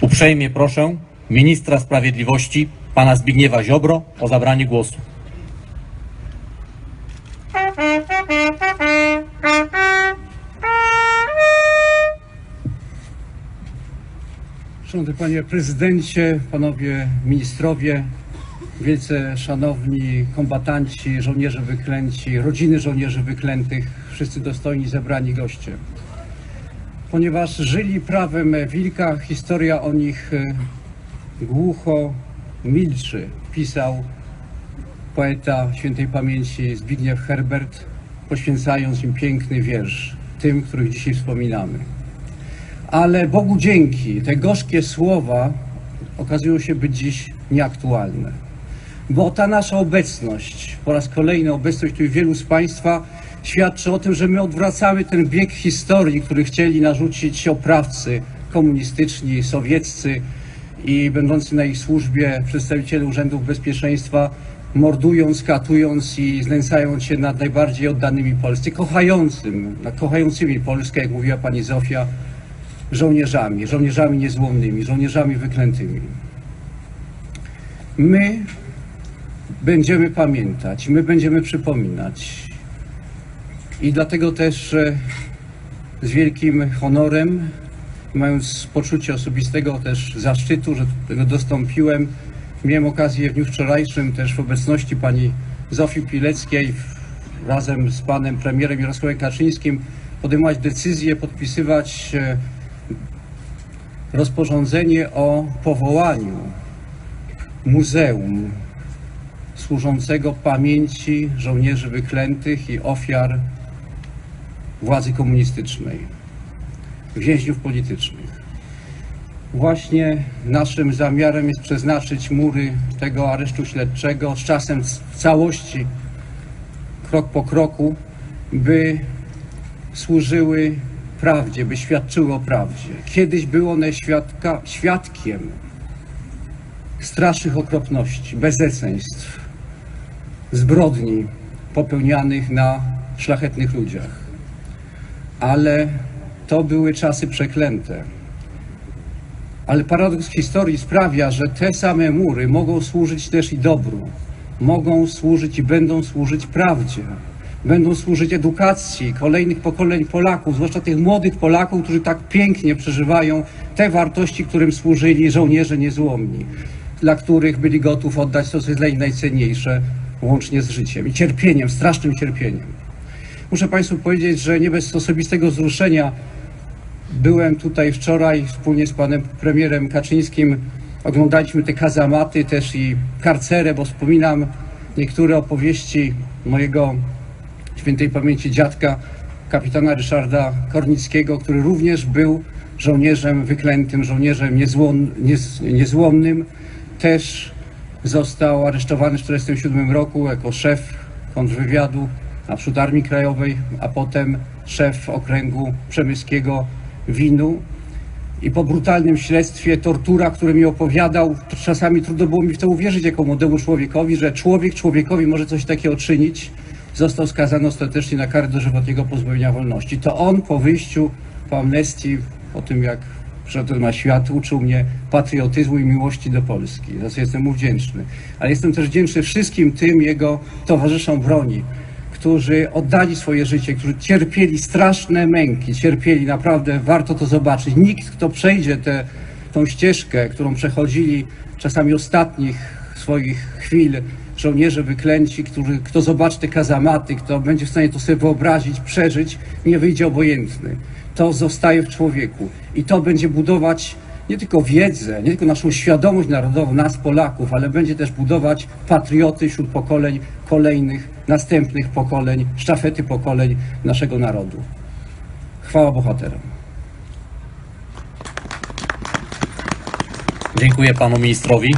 Uprzejmie proszę ministra sprawiedliwości, pana Zbigniewa Ziobro, o zabranie głosu. Szanowny Panie Prezydencie, Panowie Ministrowie, wielce szanowni kombatanci, żołnierze wyklęci, rodziny żołnierzy wyklętych, wszyscy dostojni zebrani goście. Ponieważ żyli prawem wilka, historia o nich e, głucho milczy, pisał poeta świętej pamięci Zbigniew Herbert, poświęcając im piękny wiersz, tym, których dzisiaj wspominamy ale Bogu dzięki, te gorzkie słowa okazują się być dziś nieaktualne. Bo ta nasza obecność, po raz kolejny obecność tu wielu z Państwa, świadczy o tym, że my odwracamy ten bieg historii, który chcieli narzucić oprawcy komunistyczni, sowieccy i będący na ich służbie przedstawiciele urzędów bezpieczeństwa, mordując, katując i znęcając się nad najbardziej oddanymi Polsce, kochającym, kochającymi Polskę, jak mówiła pani Zofia, żołnierzami, żołnierzami niezłomnymi, żołnierzami wyklętymi. My będziemy pamiętać, my będziemy przypominać. I dlatego też z wielkim honorem, mając poczucie osobistego też zaszczytu, że tego dostąpiłem, miałem okazję w dniu wczorajszym też w obecności pani Zofii Pileckiej razem z panem premierem Jarosławem Kaczyńskim podejmować decyzję, podpisywać e, rozporządzenie o powołaniu muzeum służącego pamięci żołnierzy wyklętych i ofiar władzy komunistycznej, więźniów politycznych. Właśnie naszym zamiarem jest przeznaczyć mury tego aresztu śledczego z czasem w całości, krok po kroku, by służyły prawdzie, by świadczyły o prawdzie. Kiedyś były one świadka, świadkiem strasznych okropności, bezeceństw, zbrodni popełnianych na szlachetnych ludziach. Ale to były czasy przeklęte. Ale paradoks historii sprawia, że te same mury mogą służyć też i dobru. Mogą służyć i będą służyć prawdzie. Będą służyć edukacji kolejnych pokoleń Polaków, zwłaszcza tych młodych Polaków, którzy tak pięknie przeżywają te wartości, którym służyli żołnierze niezłomni, dla których byli gotów oddać to, co jest dla nich najcenniejsze, łącznie z życiem i cierpieniem, strasznym cierpieniem. Muszę Państwu powiedzieć, że nie bez osobistego wzruszenia Byłem tutaj wczoraj wspólnie z panem premierem Kaczyńskim. Oglądaliśmy te kazamaty też i karcerę, bo wspominam niektóre opowieści mojego świętej pamięci dziadka, kapitana Ryszarda Kornickiego, który również był żołnierzem wyklętym, żołnierzem niezłom, niez, niezłomnym. Też został aresztowany w 1947 roku jako szef kontrwywiadu naprzód Armii Krajowej, a potem szef okręgu przemyskiego Winu. I po brutalnym śledztwie, tortura, które mi opowiadał, czasami trudno było mi w to uwierzyć jako młodemu człowiekowi, że człowiek człowiekowi może coś takiego czynić. Został skazany ostatecznie na karę dożywotniego pozbawienia wolności. To on po wyjściu, po amnestii, po tym jak przyszedł na świat, uczył mnie patriotyzmu i miłości do Polski. Za co jestem mu wdzięczny. Ale jestem też wdzięczny wszystkim tym jego towarzyszom broni, którzy oddali swoje życie, którzy cierpieli straszne męki, cierpieli naprawdę, warto to zobaczyć. Nikt, kto przejdzie tę tą ścieżkę, którą przechodzili czasami ostatnich swoich chwil żołnierze wyklęci, którzy, kto zobaczy te kazamaty, kto będzie w stanie to sobie wyobrazić, przeżyć, nie wyjdzie obojętny. To zostaje w człowieku i to będzie budować nie tylko wiedzę, nie tylko naszą świadomość narodową, nas Polaków, ale będzie też budować patrioty wśród pokoleń kolejnych, następnych pokoleń, sztafety pokoleń naszego narodu. Chwała bohaterom. Dziękuję panu ministrowi.